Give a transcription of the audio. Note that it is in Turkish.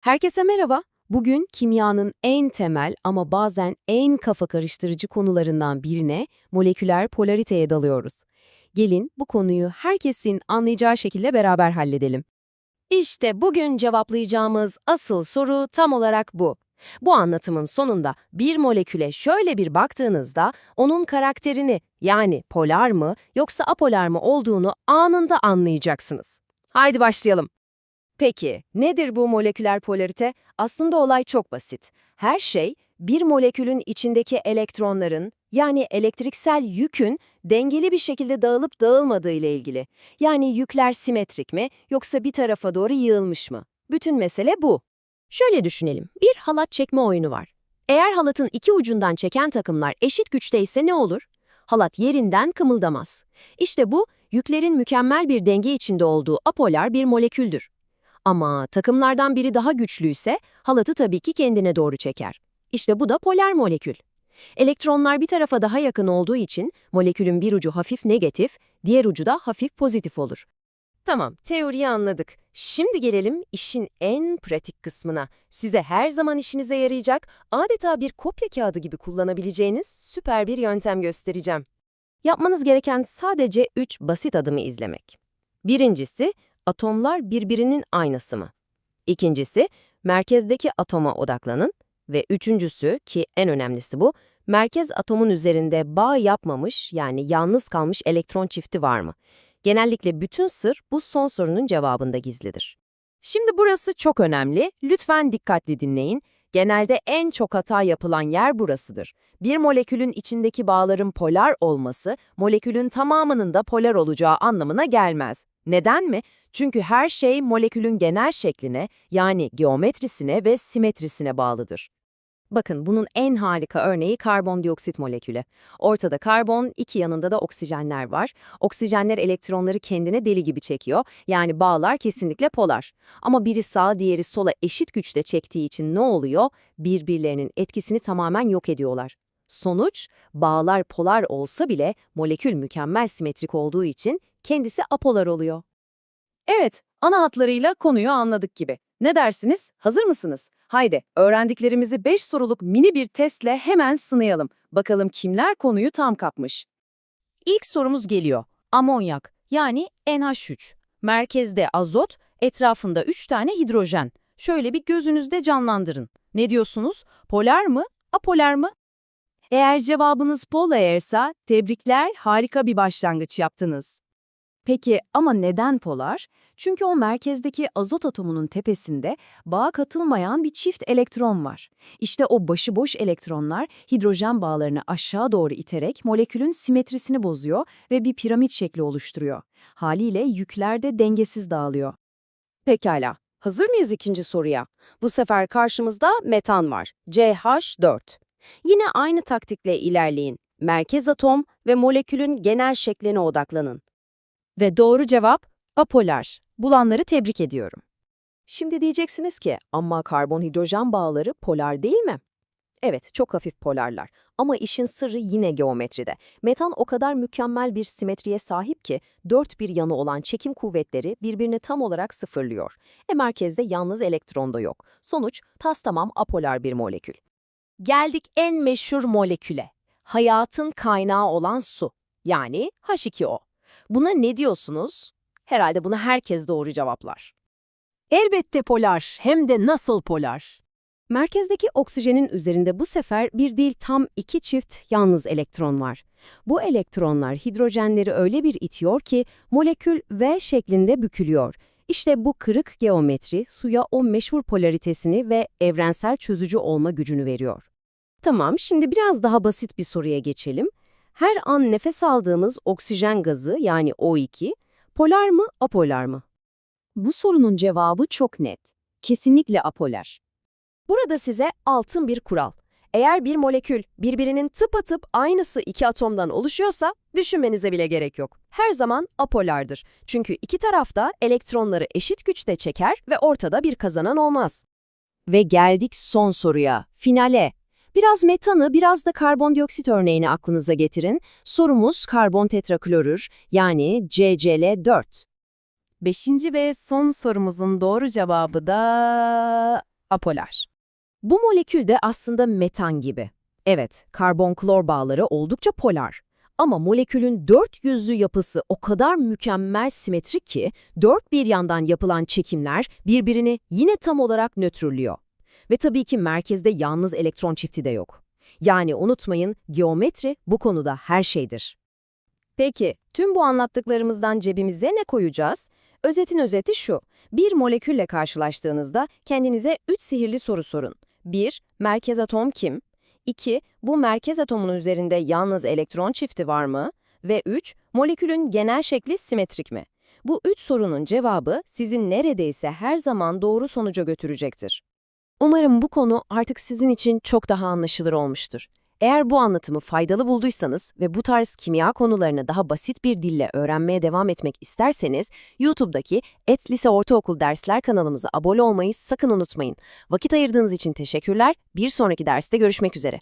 Herkese merhaba. Bugün kimyanın en temel ama bazen en kafa karıştırıcı konularından birine moleküler polariteye dalıyoruz. Gelin bu konuyu herkesin anlayacağı şekilde beraber halledelim. İşte bugün cevaplayacağımız asıl soru tam olarak bu. Bu anlatımın sonunda bir moleküle şöyle bir baktığınızda onun karakterini yani polar mı yoksa apolar mı olduğunu anında anlayacaksınız. Haydi başlayalım. Peki, nedir bu moleküler polarite? Aslında olay çok basit. Her şey, bir molekülün içindeki elektronların, yani elektriksel yükün dengeli bir şekilde dağılıp dağılmadığı ile ilgili. Yani yükler simetrik mi, yoksa bir tarafa doğru yığılmış mı? Bütün mesele bu. Şöyle düşünelim, bir halat çekme oyunu var. Eğer halatın iki ucundan çeken takımlar eşit güçteyse ne olur? Halat yerinden kımıldamaz. İşte bu, yüklerin mükemmel bir denge içinde olduğu apolar bir moleküldür. Ama takımlardan biri daha güçlüyse halatı tabii ki kendine doğru çeker. İşte bu da polar molekül. Elektronlar bir tarafa daha yakın olduğu için molekülün bir ucu hafif negatif, diğer ucu da hafif pozitif olur. Tamam, teoriyi anladık. Şimdi gelelim işin en pratik kısmına. Size her zaman işinize yarayacak, adeta bir kopya kağıdı gibi kullanabileceğiniz süper bir yöntem göstereceğim. Yapmanız gereken sadece 3 basit adımı izlemek. Birincisi, atomlar birbirinin aynısı mı? İkincisi, merkezdeki atoma odaklanın ve üçüncüsü ki en önemlisi bu, merkez atomun üzerinde bağ yapmamış yani yalnız kalmış elektron çifti var mı? Genellikle bütün sır bu son sorunun cevabında gizlidir. Şimdi burası çok önemli, lütfen dikkatli dinleyin. Genelde en çok hata yapılan yer burasıdır. Bir molekülün içindeki bağların polar olması, molekülün tamamının da polar olacağı anlamına gelmez. Neden mi? Çünkü her şey molekülün genel şekline, yani geometrisine ve simetrisine bağlıdır. Bakın bunun en harika örneği karbondioksit molekülü. Ortada karbon, iki yanında da oksijenler var. Oksijenler elektronları kendine deli gibi çekiyor, yani bağlar kesinlikle polar. Ama biri sağa diğeri sola eşit güçte çektiği için ne oluyor? Birbirlerinin etkisini tamamen yok ediyorlar. Sonuç, bağlar polar olsa bile molekül mükemmel simetrik olduğu için kendisi apolar oluyor. Evet, ana hatlarıyla konuyu anladık gibi. Ne dersiniz? Hazır mısınız? Haydi, öğrendiklerimizi 5 soruluk mini bir testle hemen sınayalım. Bakalım kimler konuyu tam kapmış. İlk sorumuz geliyor. Amonyak yani NH3. Merkezde azot, etrafında 3 tane hidrojen. Şöyle bir gözünüzde canlandırın. Ne diyorsunuz? Polar mı, apolar mı? Eğer cevabınız polarsa, tebrikler, harika bir başlangıç yaptınız. Peki ama neden polar? Çünkü o merkezdeki azot atomunun tepesinde bağa katılmayan bir çift elektron var. İşte o başıboş elektronlar hidrojen bağlarını aşağı doğru iterek molekülün simetrisini bozuyor ve bir piramit şekli oluşturuyor. Haliyle yükler de dengesiz dağılıyor. Pekala, hazır mıyız ikinci soruya? Bu sefer karşımızda metan var, CH4. Yine aynı taktikle ilerleyin. Merkez atom ve molekülün genel şekline odaklanın. Ve doğru cevap apolar. Bulanları tebrik ediyorum. Şimdi diyeceksiniz ki ama karbon-hidrojen bağları polar değil mi? Evet, çok hafif polarlar ama işin sırrı yine geometride. Metan o kadar mükemmel bir simetriye sahip ki dört bir yanı olan çekim kuvvetleri birbirini tam olarak sıfırlıyor. E merkezde yalnız elektron da yok. Sonuç tas tamam apolar bir molekül. Geldik en meşhur moleküle. Hayatın kaynağı olan su. Yani H2O. Buna ne diyorsunuz? Herhalde bunu herkes doğru cevaplar. Elbette polar, hem de nasıl polar? Merkezdeki oksijenin üzerinde bu sefer bir değil tam iki çift yalnız elektron var. Bu elektronlar hidrojenleri öyle bir itiyor ki molekül V şeklinde bükülüyor. İşte bu kırık geometri suya o meşhur polaritesini ve evrensel çözücü olma gücünü veriyor. Tamam, şimdi biraz daha basit bir soruya geçelim. Her an nefes aldığımız oksijen gazı yani O2, polar mı, apolar mı? Bu sorunun cevabı çok net. Kesinlikle apolar. Burada size altın bir kural. Eğer bir molekül birbirinin tıpatıp aynısı iki atomdan oluşuyorsa düşünmenize bile gerek yok. Her zaman apolardır. Çünkü iki tarafta elektronları eşit güçte çeker ve ortada bir kazanan olmaz. Ve geldik son soruya, finale. Biraz metanı, biraz da karbondioksit örneğini aklınıza getirin. Sorumuz karbon tetraklorür yani CCl4. Beşinci ve son sorumuzun doğru cevabı da... apolar. Bu molekül de aslında metan gibi. Evet, karbon-klor bağları oldukça polar. Ama molekülün dört yüzlü yapısı o kadar mükemmel simetrik ki dört bir yandan yapılan çekimler birbirini yine tam olarak nötrlüyor. Ve tabii ki merkezde yalnız elektron çifti de yok. Yani unutmayın geometri bu konuda her şeydir. Peki, tüm bu anlattıklarımızdan cebimize ne koyacağız? Özetin özeti şu. Bir molekülle karşılaştığınızda kendinize üç sihirli soru sorun. 1. Merkez atom kim? 2. Bu merkez atomun üzerinde yalnız elektron çifti var mı? Ve 3. Molekülün genel şekli simetrik mi? Bu üç sorunun cevabı sizin neredeyse her zaman doğru sonuca götürecektir. Umarım bu konu artık sizin için çok daha anlaşılır olmuştur. Eğer bu anlatımı faydalı bulduysanız ve bu tarz kimya konularını daha basit bir dille öğrenmeye devam etmek isterseniz, YouTube'daki Et Lise Ortaokul Dersler kanalımıza abone olmayı sakın unutmayın. Vakit ayırdığınız için teşekkürler. Bir sonraki derste görüşmek üzere.